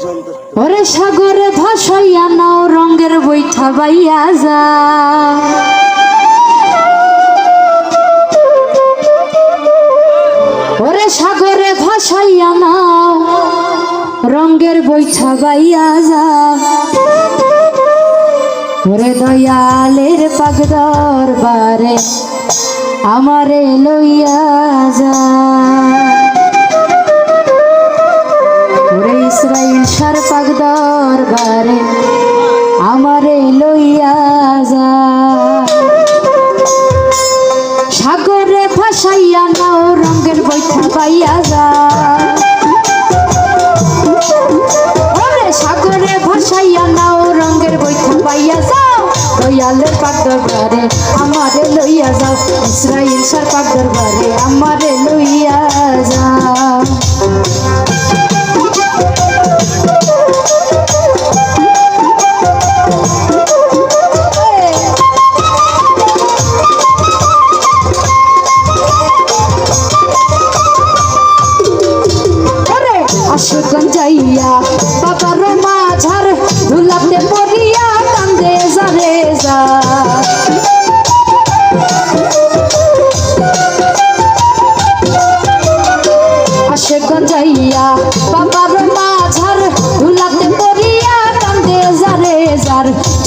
ওরে সাগরে ভাসাইয়া নাও, রঙের বৈঠা বাইয়া যা। ওরে সাগরে ভাসাইয়া নাও, রঙের বৈঠা বাইয়া যা। ওরে দয়ালের পাগ দরবারে আমারে লইয়া যা। ওরে দরবারে আমারে লইয়া যা। সাগরে ভাসাইয়া নাও, রঙের বৈঠা পাইয়া যা। সাগরে ভাসাইয়া নাও, রঙের বৈঠা পাইয়া যাও দয়ালের পাক দরবারে আমারে লইয়া যাও, ইসরাইল সার পাক দরবারে আমারে লইয়া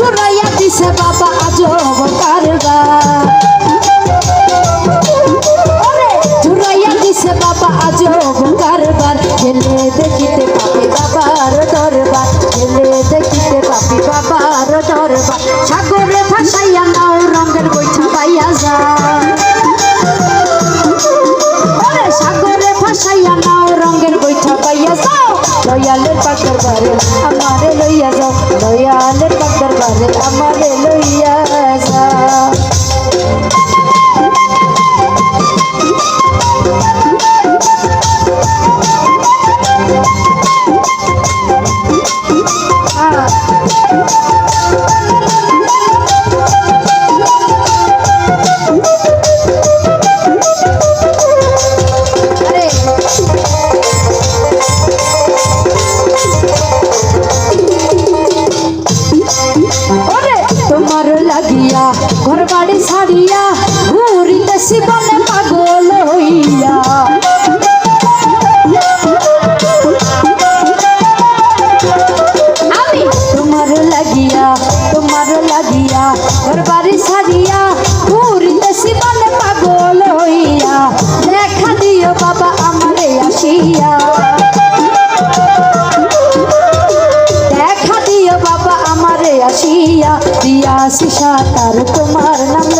যার দিছে বাবা আজব কারবার ওরে দিছে বাবা আজব কারবার গেলে দেখিতে পাবি বাবার দরবার গেলে দেখিতে পাবি বাবার দরবার। সাগরে ঘুরিতেছি বনে পাগল হইয়া। আমি? তোমার লাগিয়া তোমার লাগিয়া ঘর বাড়ি ছাড়িয়া ঘুরিতেছি বনে পাগল হইয়া। দেখা দিও বাবা আমারে আসিয়া। দেখা দিও বাবা আমারে আসিয়া। দিয়া সাতার তোমার নাম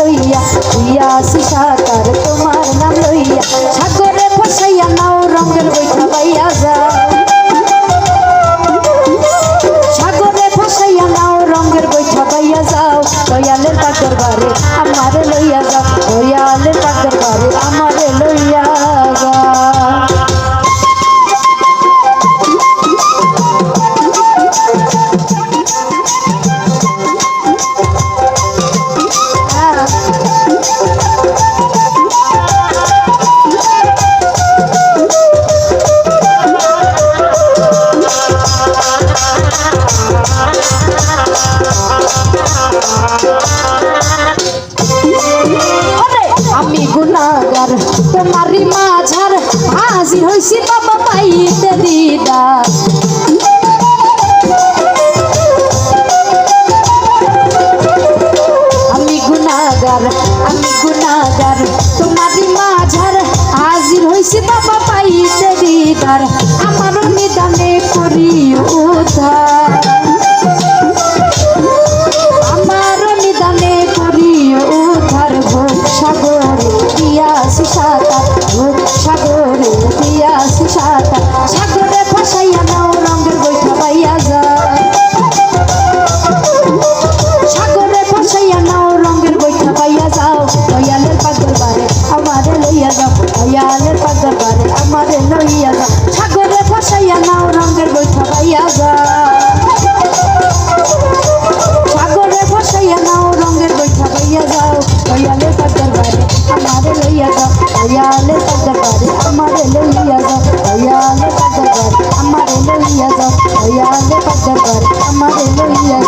হাজির হইছি বাবা লইয়া যা সাগরে বসাইয়া নাও, রঙের বৈঠা হইয়া যাও। হইয়ালে তার দরবারে আমারে লইয়া যাও। হইয়ালে তার দরবারে আমারে লইয়া যাও। হইয়ালে তার দরবারে আমারে লইয়া যাও। হইয়ালে তার দরবারে আমারে লইয়া